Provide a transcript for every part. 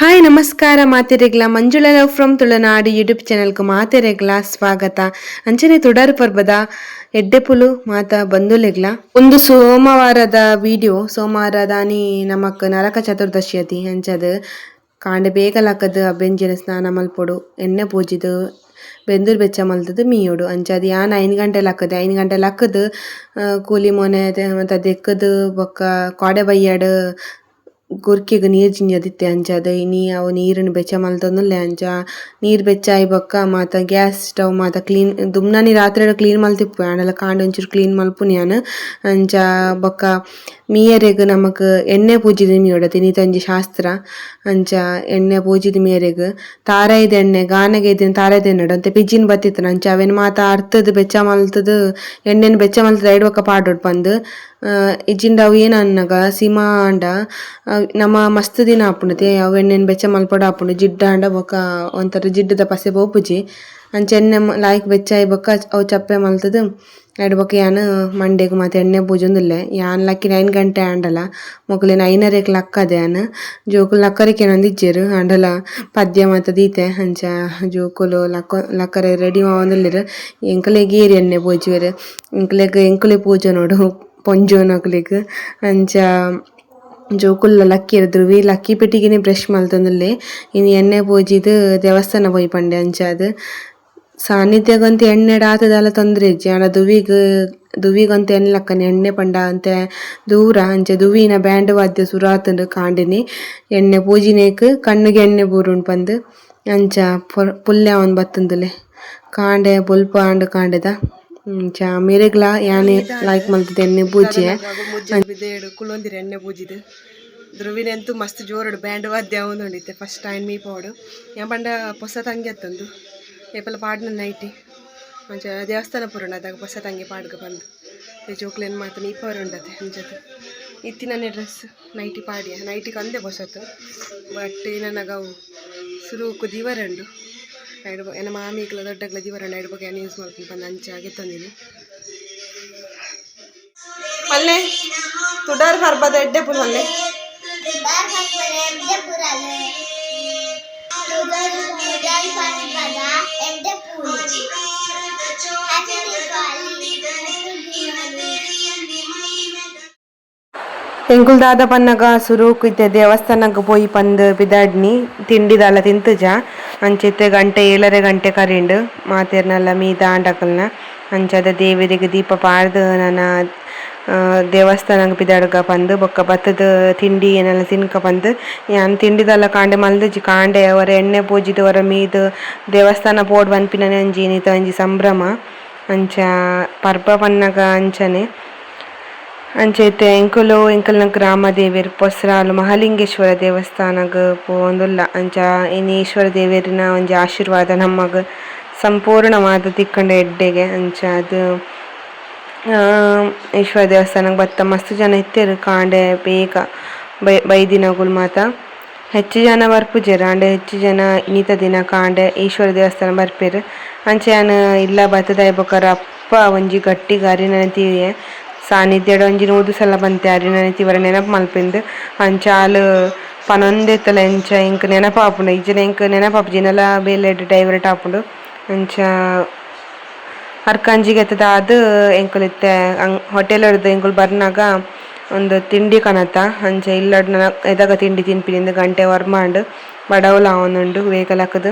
Hi, ನಮಸ್ಕಾರ. ಮಾತೆರೆಗ್ಲ Manjula love from Tulunadu YouTube channel ಮಾತೆರೆಗ್ಲ ಸ್ವಾಗತ. ಅಂಚನೆ ತುಡರ್ ಪರ್ಬದ ಎಡ್ಡೆಪುಲು ಮಾತ ಬಂದುಲೆಗ್ಲ ಒಂದು ಸೋಮವಾರದ ವಿಡಿಯೋ ಸೋಮವಾರ ದಾನಿ ನಮಕ್ ನರಕ ಚತುರ್ದಶಿ ಅತಿ ಅಂಚದ್. ಕಾಂಡೆ ಬೇಗ ಲಕ್ಕದ್ ಅಬ್ಬೆಂಜಿನ ಸ್ನಾನ ಮಲ್ಪೊಡು, ಎಣ್ಣೆ ಪೂಜಿದು, ಬೆಂದೂರು ಬೆಚ್ಚ ಮಲ್ತದ್ದು ಮೀಯೋಡು. ಅಂಚಾದ್ ಯಾನ್ ಐನ್ ಗಂಟೆ ಲಕ್ಕದ ಐನ್ ಗಂಟೆ ಲಕ್ಕದ್ ಕೂಲಿ ಮೊನೆ ಮತ್ತೆ ದೆಕ್ಕದ್ ಬೊಕ್ಕ ಕೊಡೆ ಬಯ್ಯಾಡ್ ಗೊರ್ಕಿಗ್ ನೀರ್ ಜಿಂಜದಿತ್ತೆ ಅಂಚಾದ್ ಇನಿ ಅವು ನೀರುನ್ ಬೆಚ್ಚ ಮಲ್ತೊಂದುಲ್ಲೆ ಅಂಚ ನೀರ್ ಬೆಚ್ಚ ಆಯಿ ಬೊಕ್ಕ ಮಾತ ಗ್ಯಾಸ್ ಸ್ಟವ್ ಮಾತ ಕ್ಲೀನ್, ದುಮ್ನನಿ ರಾತ್ರೆಡ್ ಕ್ಲೀನ್ ಮಲ್ತಿಪ್ಪು. ಆಂಡಲ ಕಾಂಡೆ ಒಂಚೂರು ಕ್ಲೀನ್ ಮಲ್ಪುನಿ ಯಾನ್ ಅಂಚ ಬೊಕ್ಕ ಮೀಯರೆಗ್ ನಮಕ್ ಎಣ್ಣೆ ಪೂಜಿದ್ ಮೀಯೋಡ ತಿನಿತ ಒಂಜಿ ಶಾಸ್ತ್ರ ಅಂಚ ಎಣ್ಣೆ ಪೂಜಿದ ಮೀಯರೆಗ್ ತಾರಾಯ್ದ ಎಣ್ಣೆ ಗಾನಗ ಇದ್ದಿನ ತಾರಾಯ್ದ ಎಣ್ಣೆ ಅಂತೆ ಪಿಜ್ಜಿನ್ ಬತ್ತಿತ್ತನ ಅಂಚ ಅವೆನ್ ಮಾತ ಅರ್ಥದ ಬೆಚ್ಚ ಮಲ್ತದ ಎಣ್ಣೆನ್ ಬೆಚ್ಚ ಮಲ್ತದ ಐಡ್ ಬೊಕ್ಕ ಪಾಡೊಡ್ ಪಂದ್ ಆ, ಇಜ್ಜಿಂಡ ಅವು ಏನ್ ಅನ್ನಗ ಸಿಮಾ ಅಂಡ ನಮ್ಮ ನಮ ಮಸ್ತ್ ದಿನ ಆಪುಂಡು ಅವು ಎಣ್ಣೆನ್ ಬೆಚ್ಚ ಮಲ್ಪೊಡ ಆಪುಂಡು ಜಿಡ್ಡ ಅಂಡ ಬೊಕ ಒಂಥರ ಜಿಡ್ಡದ ಪಸೆ ಬೋಪುಜಿ ಅಂಚ ಎಣ್ಣೆ ಮ- ಲಾಯ್ಕ್ ಬೆಚ್ಚ ಆಯಿ ಬೊಕ್ಕ ಅವು ಚಪ್ಪೆ ಮಲ್ತದ. ಎರಡು ಬೊಕ ಯಾನ್ ಮಂಡೆಗ್ ಮಾತ ಎಣ್ಣೆ ಪೂಜೊಂದುಲ್ಲೆ ಯಾನ್ ಲಕ್ಕಿನ ನೈನ್ ಗಂಟೆ ಆಂಡಲ. ಮೊಕುಲಿನ ಐನರೆಗ್ ಲಕ್ಕದೆ ಯಾನ್ ಜೋಕುಲು ಲಕ್ಕರಿಕೆ ನಂದಿಜ್ಜೆರ್ ಆಂಡಲ ಪದ್ಯ ಮಾತ ದೀತೆ ಅಂಚ ಜೋಕುಲು ಲಕ್ಕ, ಲಕ್ಕರೆ ರೆಡಿ ಮಾವೊಂದುಲ್ಲೆರ್ ಎಂಕಲೆಗ್ ಏರಿ ಎಣ್ಣೆ ಪೂಜುವೆರ್ ಎಂಕಲೆಗ್ ಎಂಕುಲೆ ಪೂಜೆ ನೋಡು. ಪೊಂಜೋನಕ್ಲೆಗ್ ಅಂಚ ಜೋಕುಲ್ಲ ಲಕ್ಕಿ ಧ್ರುವಿ ಲಕ್ಕಿ ಪೆಟ್ಟಿಗೆನೆ ಬ್ರಷ್ ಮಲ್ತೊಂದುಲ್ಲೆ. ಇನ್ನು ಎಣ್ಣೆ ಪೂಜಿದ್ ದೇವಸ್ಥಾನ ಪೋಯಿ ಪಂಡೆ ಅಂಚಾದ್ ಸಾನ್ನಿಧ್ಯಗಂತ ಎಣ್ಣೆಡ ಆತುದಾಲ ತೊಂದ್ರೆ. ಇಜ್ಜಿ ಆಂಡ ದುವಿಗ್, ದುವಿಗಂತ ಎಣ್ಣೆ ಲಕ್ಕನೆ ಎಣ್ಣೆ ಪಂಡ ಅಂತೆ ದೂರ ಅಂಚೆ ದುವಿನ ಬ್ಯಾಂಡ್ ವಾದ್ಯ ಸುರಾತುಂಡು ಕಾಂಡಿನಿ. ಎಣ್ಣೆ ಪೂಜಿನೇಕ್ ಕಣ್ಣಿಗೆ ಎಣ್ಣೆ ಬೂರುಂಡ್ ಪಂದ್ ಅಂಚ ಪುಲ್ಯ ಅವನ್ ಬತ್ತಂದಲೆ. ಕಾಂಡೆ ಬೊಲ್ಪ ಆಂಡ್ ಕಾಂಡೆದ. ಅಂಚ ಮಿರೆಗ್ಲ ಯಾನೆ ಲೈಕ್ ಮಲ್ತದ ಎಣ್ಣೆ ಪೂಜೆ ಕುಳೊಂದಿರ ಎಣ್ಣೆ ಪೂಜಿದ್. ಧ್ರುವಿನಂತೂ ಮಸ್ತ್ ಜೋರಡು ಬ್ಯಾಂಡ್ ವಾದ್ಯ ಅವನು ಫಸ್ಟ್ ಟೈಮ್ ಮೀ ಪೋಡು. ಯಾ ಪಂಡ ಹೊಸ ತಂಗಿ ಅತ್ತಂದು. ಏಪಲ ಪಾಡ್ನ ನೈಟಿ. ಅಂಚ ದೇವಸ್ಥಾನ ಪೂರ್ಣ ಅದಾಗ ಬಸ ತಂಗಿ ಪಾಡ್ಗ ಬಂದು. ಈ ಜೋಕ್ಲೇನ್ ಈ ನೀ ಪವರುಂಡತೆ ಇತ್ತಿ ಇತ್ತಿನನೆ ಡ್ರೆಸ್ ನೈಟಿ ಪಾಡಿಯ. ನೈಟಿಗೆ ಅಂದೆ ಬಸತ್ತು ಬಟ್ ನನಗವು ಸುರುಕು ದಿವರಂಡು ಎರಡು ಎನ್ನ ಮಾಮಿಗ್ಲ, ದೊಡ್ಡಗ್ಲ ದಿವರಂಡು ಎರಡು ಬಗ್ಗೆ ಯೂಸ್ ಮಾಡ್ಕೊಂಡು ಬಂದು ಅಂಚೆ ಆಗಿ ತಂದಿನಿ. ಅಲ್ಲೇ ತುಡಾರ್ ಹರ್ಬದ ಎಡ್ಡೆ ಪುಲ್ ಮಲ್ಲೆ ಎಂಕುಲ್ ದಾದ ಪನ್ನಗ ಸುರುಕು ಇತ್ತೆ ದೇವಸ್ಥಾನಗ್ ಪೋಯಿ ಪಂದ್ ಪಿದಾಡ್ನಿ ತಿಂಡಿದಲ ತಿಂತುಜ ಅಂಚೆತ್ತೆ ಗಂಟೆ ಏಳರೆ ಗಂಟೆ ಕರಿಂಡ್ ಮಾತೆರ್ನಲ್ಲ ಮೀ ದಾಂಡಕಲ್ನ ಅಂಚದ ದೇವೆರೆಗ್ ದೀಪ ಪಾಡ್ದ್ ನನ ಆ, ದೇವಸ್ಥಾನಗ್ ಪಿದಾಡ್ಗ ಪಂದ್ ಬೊಕ್ಕ ಭತ್ತದ ತಿಂಡಿ ಏನೆಲ್ಲ ತಿನ್ಕ ಪಂದ್ ಯಾನ್ ತಿಂಡಿದಲ ಕಾಂಡೆ ಮಲ್ದಜಿ ಕಾಂಡೆ, ಅವರ ಎಣ್ಣೆ ಪೂಜಿದ್, ಅವರ ಮೀದ್, ದೇವಸ್ಥಾನ ಪೋಡ್ ಪನ್ಪಿನನೆ ಒಂಜಿ ನೀತ ಒಂಜಿ ಸಂಭ್ರಮ, ಅಂಚ ಪರ್ಬ ಪನ್ನಗ ಅಂಚನೆ ಅಂಚೈತೆ ಎಂಕುಲು, ಎಂಕಲ್ನ ಗ್ರಾಮ ದೇವೆರ್, ಪೊಸ್ರಾಲು, ಮಹಾಲಿಂಗೇಶ್ವರ ದೇವಸ್ಥಾನಗ್ ಪೋವೊಂದುಲ್ಲ. ಅಂಚ ಈಶ್ವರ ದೇವೆರ್ನ ಒಂಜಿ ಆಶೀರ್ವಾದ ನಮಗ್ ಸಂಪೂರ್ಣವಾದ ತಿಕ್ಕಂಡ ಎಡ್ಡೆಗೆ, ಅಂಚ ಅದು ಈಶ್ವರ ದೇವಸ್ಥಾನಕ್ಕೆ ಬತ್ತ ಮಸ್ತ್ ಜನ ಇತ್ತೆರ್ ಕಾಂಡೆ ಬೇಗ, ಬೈ ಬೈದಿನಗುಲ್ ಮಾತ ಹೆಚ್ಚು ಜನ ಬರ್ಪುಜೆರ್ ಆಂಡ ಹೆಚ್ಚು ಜನ ಇನ್ನಿತ ದಿನ ಕಾಂಡೆ ಈಶ್ವರ ದೇವಸ್ಥಾನ ಬರ್ಪೆರ್. ಅಂಚೆ ಯಾನ್ ಇಲ್ಲ ಬತ್ತದ ಬೊಕರ ಅಪ್ಪ, ಒಂಜಿ ಗಟ್ಟಿಗ್ ಅರಿನತಿಯೆ ಸಾನ್ನಿಧ್ಯಡ್ ಒಂಜಿ ನೂದು ಸಲ ಬಂತೆ ಅರಿನತಿ ವರ ನೆನಪು ಮಲ್ಪಿಂದು. ಅಂಚ ಆಲ್ ಪನೊಂದೆತ್ತಲ ಎಂಚ ಎಂಕ್ ನೆನಪಾಪುಂಡು ಇಜ್ಜನ ಎಂಕ್ ನೆನಪಾಪು ಜಿನಲ ಬೇಲೆಡ್ ಡೈವರ್ಟ್ ಆಪುಂಡು ಅಂಚ ಅರ್ಕಂಜಿಗೆ ಅದು ಎಂಕುಲು ಇತ್ತೆ ಹೋಟೆಲ್ ಹಿಡ್ದು ಎಂಕುಲು ಬರ್ನಾಗ ಒಂದು ತಿಂಡಿ ಕನತ ಅಂಚೆ ಇಲ್ಲಡ್ ಎದಾಗ ತಿಂಡಿ ತಿನ್ಪಿನಿಂದ ಗಂಟೆ ವರ್ಮಾಂಡ್ ಬಡವಲ ಆವೊಂದುಂಡು ವೇಗಲಕದ್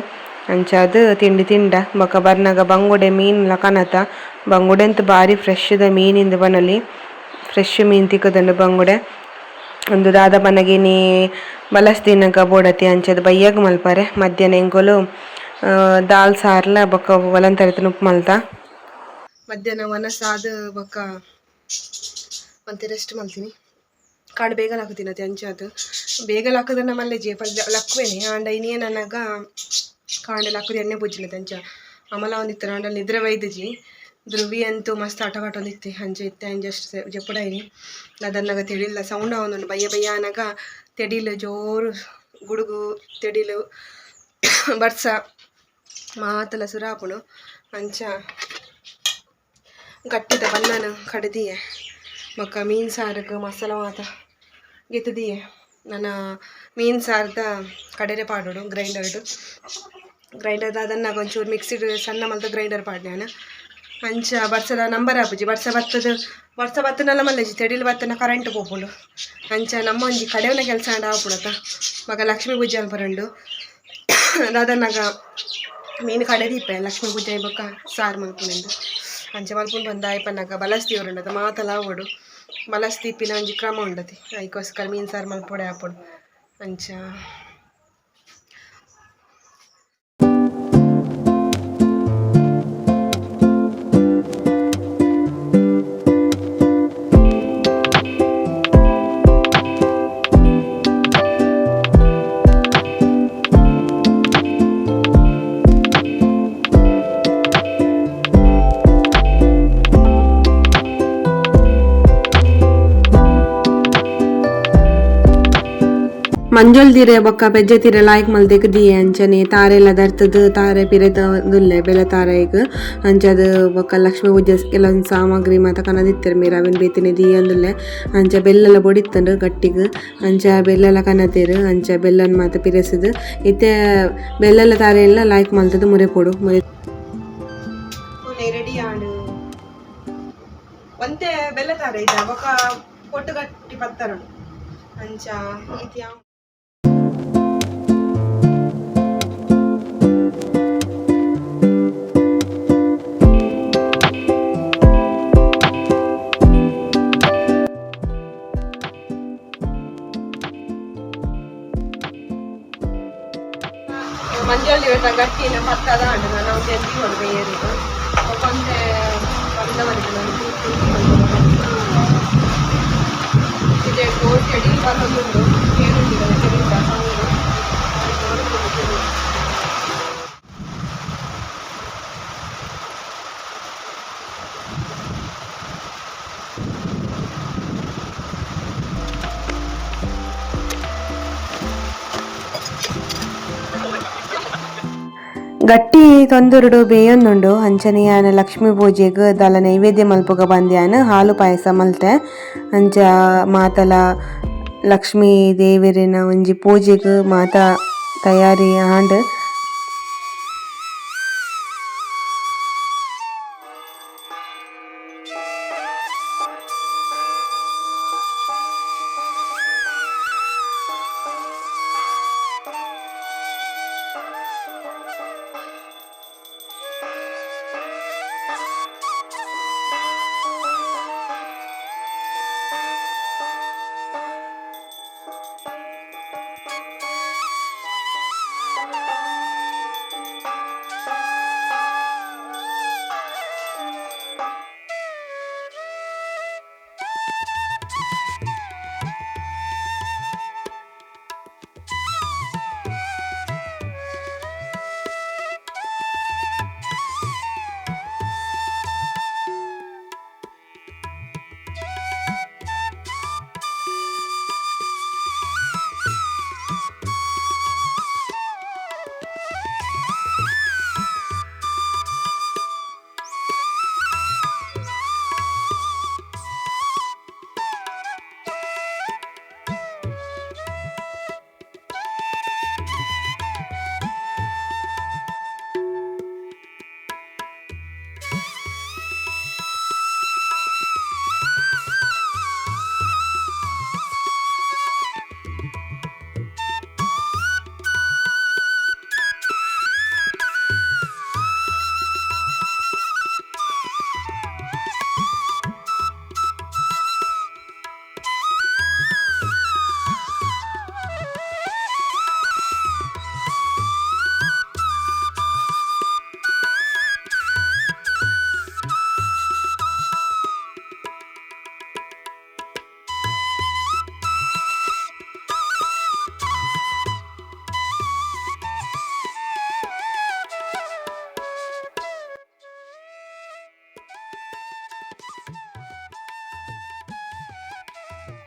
ಅಂಚ ಅದು ತಿಂಡಿ ತಿಂಡ. ಬೊಕ ಬರ್ನಾಗ ಬಂಗುಡೆ ಮೀನ್ಲ ಕನತ ಬಂಗುಡೆ ಅಂತು ಬಾರಿ ಫ್ರೆಶ್ ದ ಮೀನಿಂದ ಬನಲಿ. ಫ್ರೆಶ್ ಮೀನ್ ತಿಕ್ಕುದುಂಡು ಬಂಗುಡೆ. ಒಂದು ದಾದ ಬನಗಿನಿ ನೀ ದಿನಗ ಬೋಡತಿ ಅಂಚದ ಬಯ್ಯಗ್ ಮಲ್ಪರೆ. ಮಧ್ಯಾಹ್ನ ಎಂಕುಲು ಆ, ದಾಲ್ ಸಾರ್ಲ ಬೊಕ ಒಲಂತರಿತ ಉಪ್ಪು ಮಲ್ತ. ಮಧ್ಯಾಹ್ನ ವನಸಾದ ಬೊಕ ಮತ್ತೆ ರೆಸ್ಟ್ ಮಲ್ತೀನಿ ಕಾಡು ಬೇಗ ಲಾಕತೀನಿ ಅದೇ ಬೇಗ ಹಾಕೋದನ್ನ ಮಲ್ಲೆ ಜೇಪ ಲಕ್ವೇನೆ. ಆಂಡ ಇನ್ನೇ ನನಗ ಕಾಂಡಲ್ಲಿ ಹಾಕೋದು ಎಣ್ಣೆ ಬುಜ್ಜಿಲ್ಲ ಅಂಚ ಆಮೇಲೆ ಒಂದಿತ್ತು ಆಂಡ ನಿದ್ರೆ ವೈದ್ಯಜಿ ಧ್ರುವಿ ಅಂತೂ ಮಸ್ತ್ ಆಟ ಇತ್ತೆ ಅಂಚೆ ಇತ್ತೆ. ಹಂಜೆ ಅಷ್ಟು ಜಪ್ಪಡಾಯಿನಿ. ಅದನ್ನಾಗ ತಿಳಿಲ್ಲ. ಸೌಂಡ್ ಅವನು ಬಯ್ಯ ಬಯ್ಯ ಅನ್ನಾಗ ತೆಡಿಲು ಜೋರು ಗುಡುಗು ತೆಡಿಲು ಬರ್ಸ ಮಾತಲ ಸುರಾಪುಣು. ಅಂಚ ಗಟ್ಟಿದ ಬನ್ನನ ಕಡ್ದಿಯೆ. ಮಕ್ಕ, ಮೀನ್ ಸಾರಿಗೆ, ಮಸಾಲ ಮಾತ ಗೆತ್ತದಿಯೆ. ನನ್ನ ಮೀನ್ ಸಾರ್ದ ಕಡೆರೆ ಪಾಡೋಡು, ಗ್ರೈಂಡರ್ಡು. ಗ್ರೈಂಡರ್ ಅದನ್ನ ಒಂಚೂರು ಮಿಕ್ಸಿಡ್ ಸಣ್ಣ ಮಲ್ತ ಗ್ರೈಂಡರ್ ಪಾಡ್ಯಾನ ಅಂಚ ಬರ್ಸದ ನಂಬರ್ ಆಪುಜಿ ಬರ್ಸ ಬತ್ತದ ಬರ್ಸ ಬತ್ತನಲ್ಲ ಮಲ್ಲಜಿ, ತೆಡಿಲ್ ಬತ್ತನ ಕರೆಂಟ್ ಪೋಪುಂಡು ಅಂಚ ನಮ್ಮ ಒಂಜಿ ಕಡೆಯವನ ಕೆಲಸ ಅಂಡ ಆಪುಣತ ಮಗ ಲಕ್ಷ್ಮೀ ಪೂಜೆ ಅನ್ಪರಂಡು ದಾದನ್ನಾಗ ಮೀನು ಕಡೆ ದೀಪ ಲಕ್ಷ್ಮೀ ಪೂಜೆ ಬೊಕ್ಕ ಸಾರು ಮಲ್ಪುನೆಂದು ಅಂಚೆ ಮಲ್ಪುಂಡು ಬಂದ ಆಯ್ಪನ್ನಾಗ ಬಲಸ್ತಿ ಉಂಡದ ಮಾತಲ ಆವಡು ಬಲಸ್ ದೀಪಿನ ಒಂಜಿ ಕ್ರಮ ಉಂಡತಿ ಐಕೋಸ್ಕರ ಮೀನು ಸಾರು ಮಲ್ಪೊಡೆ ಆಪುಡು ಅಂಚ ಮಂಜೊಲ್ದಿರೆ ಬೊಕ್ಕ ಪೆಜ್ಜೆತಿರೆ ಲಾಯ್ಕ್ ಮಲ್ದೆಗ್ ದಿಯೆ ಅಂಚನೆ. ತಾರೆಲ್ಲ ದರ್ತದ ತಾರೆ ಪಿರೆತ ದುಲ್ಲೆ, ಬೆಲೆ ತಾರೆಗ್ ಅಂಚದ ಬೊಕ್ಕ ಲಕ್ಷ್ಮಿ ಪೂಜೆ ಕೆಲವೊಂದು ಸಾಮಗ್ರಿ ಮಾತ ಕನದಿತ್ತೆರ್ ಮೀರ ಅವಿನ ಬೇತಿನಿ ದಿಯೆ ಅಂದುಲ್ಲೆ. ಅಂಚ ಬೆಲ್ಲೆಲ್ಲ ಬೊಡಿತ್ತಂಡು ಗಟ್ಟಿಗ್. ಅಂಚ ಬೆಲ್ಲೆಲ್ಲ ಕನತೆರ್, ಅಂಚ ಬೆಲ್ಲನ್ ಮಾತ ಪಿರೆಸದ್. ಇತ್ತೆ ಬೆಲ್ಲೆಲ್ಲ ತಾರೆ ಎಲ್ಲ ಲಾಯ್ಕ್ ಮಲ್ತದ ಮುರೆ ಪೊಡು, ಮುರೆ ರೆಡಿ ಬೆಲ್ಲ ತಾರೆ ಇದ, ಬೊಕ್ಕ ಕೊಟ್ಟು ಗಟ್ಟಿ ಪತ್ತರಡು. ಅಂಚ ಇತ್ಯಾ ಮಂಜಲ್ಲಿ ಇವತ್ತ ಗಟ್ಟಿನ ಪತ್ತದ ಅಂಡು ನಾವು ಜಲ್ದಿ ಹೊರಗೆ ಏರಿದು ಕೊಂದೆ ಬಂದವರಿಗೆ ನಾನು ಇದೆ ಕೋಟ್ ಅಡಿ ಬಂದೊಂದು ಏನುಂಟಿದೆ ಚರಿತ ಗಟ್ಟಿ ತೊಂದುರುಡು ಬೇಯೊಂದುಂಡು ಅಂಚನೆಯಾನ ಲಕ್ಷ್ಮೀ ಪೂಜೆಗ್ ದಲ ನೈವೇದ್ಯ ಮಲ್ಪುಗ ಬಂದ್ಯಾನ, ಹಾಲು ಪಾಯಸ ಮಲ್ತೆ. ಅಂಚ ಮಾತಲ ಲಕ್ಷ್ಮೀ ದೇವೆರಿನ ಒಂಜಿ ಪೂಜೆಗ್ ಮಾತ ತಯಾರಿ ಆಂಡ್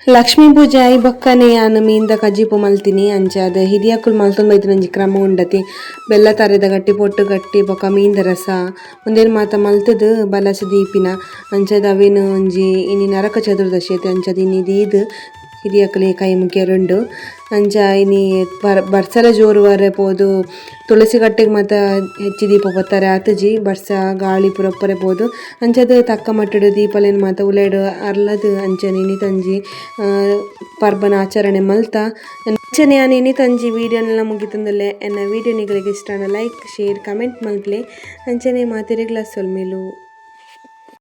ಲಕ್ಷ್ಮೀ ಪೂಜೆ ಐ ಬೊಕ್ಕನೆ ಯಾನ್ ಮೀನ್ದ ಕಜ್ಜಿಪು ಮಲ್ತಿನಿ ಅಂಚಾದ್ ಹಿರಿಯಕ್ಕುಲು ಮಲ್ತೊಂದು ಬೈತಿನ ಒಂಜಿ ಕ್ರಮ ಉಂಡತಿ. ಬೆಲ್ಲ ತರೆದ ಗಟ್ಟಿ ಪೊಟ್ಟು ಗಟ್ಟಿ ಬೊಕ ಮೀನ್ದ ರಸ. ಉಂದೆನ್ ಮಾತ ಮಲ್ತದು ಬಲಸ ದೀಪಿನ. ಅಂಚದ ಅವೆನ್ ಒಂಜಿ, ಇನಿ ನರಕ ಚತುರ್ದಶಿ ಐತೆ ಅಂಚಾದ್ ಇನಿ ಹಿರಿಯಕ್ಕುಲೆ ಕೈ ಮುಗ್ಯರುಂಡು ಅಂಚ ಇನಿ ಬರ್- ಬರ್ಸಲ ಜೋರು ಪೋದು, ತುಳಸಿ ಕಟ್ಟೆಗ್ ಮಾತ ಹೆಚ್ಚಿ ದೀಪ ಬರ್ತಾರೆ ಆತುಜಿ, ಬರ್ಸ ಗಾಳಿ ಪುರಪ್ಪರೆ ಪೋದು. ಅಂಚಾದ್ ತಕ್ಕ ಮಟ್ಟಡು ದೀಪಲೆನ್ ಮಾತ ಉಲಾಯಿಡ್ ಅರ್ಲದ್ ಅಂಚನೆ ಇನಿತೊಂಜಿ ತಂಜಿ ಪರ್ಬನ ಆಚರಣೆ ಮಲ್ತ. ಅಂಚನೆ ತಂಜಿ ಇನಿತೊಂಜಿ ವಿಡಿಯೋನೆಲ್ಲ ಮುಗಿತಂದಲ್ಲೇ, ಎನ್ನ ವೀಡಿಯೋ ನಿಗಳಿಗೆ ಇಷ್ಟ ಲೈಕ್ ಶೇರ್ ಕಮೆಂಟ್ ಮಲ್ಪಲೆ ಅಂಚನೆ ಮಾತೆರೆಗ್ಲ ಸೊಲ್ಮೆಲು